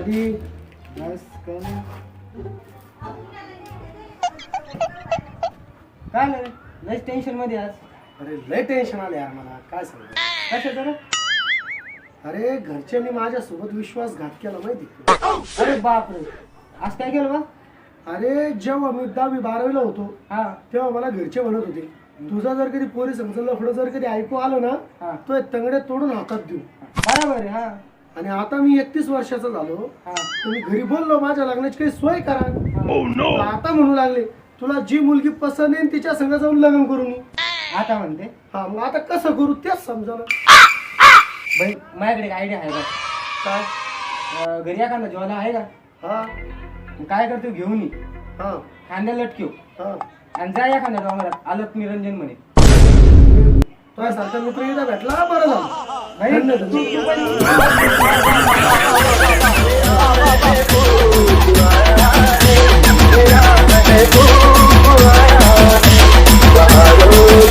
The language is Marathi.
बस काय नाही. लयच टेन्शनमध्ये आज. अरे लय टेन्शन आले यार मला. काय सांगू? कशाचं रे? अरे घरच्यांनी माझ्यासोबत विश्वासघात केला माहिती का? अरे बापरे. आज काय केलं बा? अरे जेव्हा मी दहावी बारावीला होतो हा. तेव्हा मला घरचे म्हणत होते तुझा जर कधी पोरी समजा लफडं जर कधी ऐकू आलं ना तो तंगडे तोडून हातात देऊ. बरोबर आहे हा. आणि आता मी एकतीस वर्षाचा झालो. हा. मी घरी बोललो माझ्या लग्नाची काही सोय करा. तर आता म्हणू लागले तुला जी मुलगी पसंत येईल तिच्या संग जाऊन लग्न करू मी. आता म्हणते? हा मग आता कसं करू तेच समजा बाई माझ्याकडे एक आयडिया आहे बा काय? अं, घरी एखादा ज्वाला आहे का? हा. मग काय करतो घेऊन ये. हा. खांद्याला लटकेव. हा. आणि जा एखाद्या डोंगरात आलोक निरंजन म्हणे. तुझ्यासारखा मित्र nagdudugan.